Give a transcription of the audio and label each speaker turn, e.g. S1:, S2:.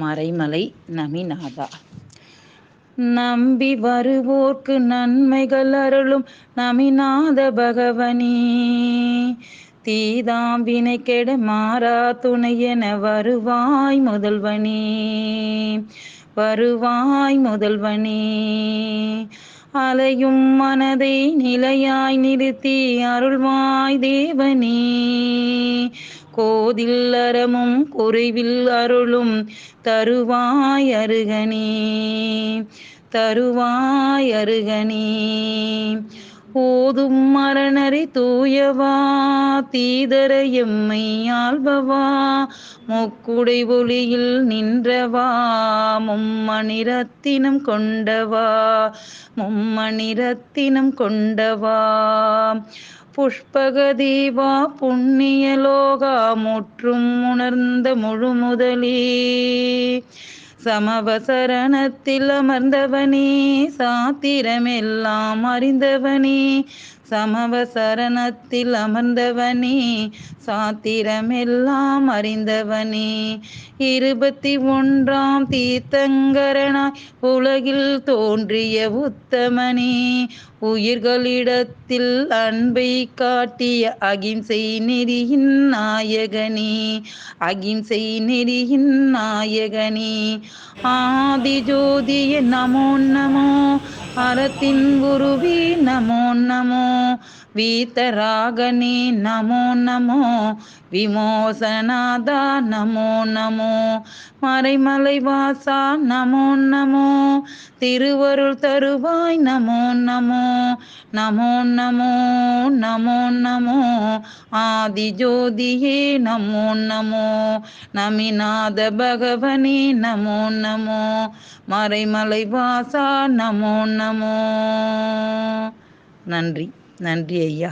S1: மறைமலை நமிநாதா. நம்பி வருவோர்க்கு நன்மைகள் அருளும் நமிநாத பகவனே. தீதாம் வினை கெட மாறா துணையென வருவாய் முதல்வனே. வருவாய் முதல்வனே. அலையும் மனதை நிலையாய் நிறுத்தி அருள்வாய் தேவனே. கோதில் அறமும் குறைவில் அருளும் தருவாய் அருகனே. தருவாய் அருகனே. போதும் மரணரை தூயவா தீதர எம்மை ஆள்பவா முக்குடை ஒளியில் நின்றவா மும்மணிரத்தினம் கொண்டவா மும்மணிரத்தினம் கொண்டவா. புஷ்பகதீவா புண்ணியலோகா முற்றும் உணர்ந்த முழுமுதலே சமவசரணத்தில் அமர்ந்தவனே சாத்திரமெல்லாம் அறிந்தவனே. சமவசரணத்தில் அமர்ந்தவனே சாத்திரமெல்லாம் அறிந்தவனே. இருபத்தி ஒன்றாம் தீர்த்தங்கரனாய் உலகில் தோன்றிய உத்தமனே. உயிர்களிடத்தில் அன்பை காட்டிய அகிம்சை நெறியின் நாயகனே அகிம்சை நெறியின் நாயகனே. ஆதி ஜோதிய நமோ நமோ அறத்தின் குருவி நமோ நமோ. வீத்தராகனே நமோ நமோ. விமோசனாதா நமோ நமோ. மறைமலை வாசா நமோ நமோ. திருவருள் தருவாய் நமோ நமோ. நமோ நமோ நமோ நமோ. ஆதி ஜோதியே நமோ நமோ. நமிநாத பகவனே நமோ நமோ. மறைமலை வாசா நமோ நமோ. நன்றி. நன்றி ஐயா.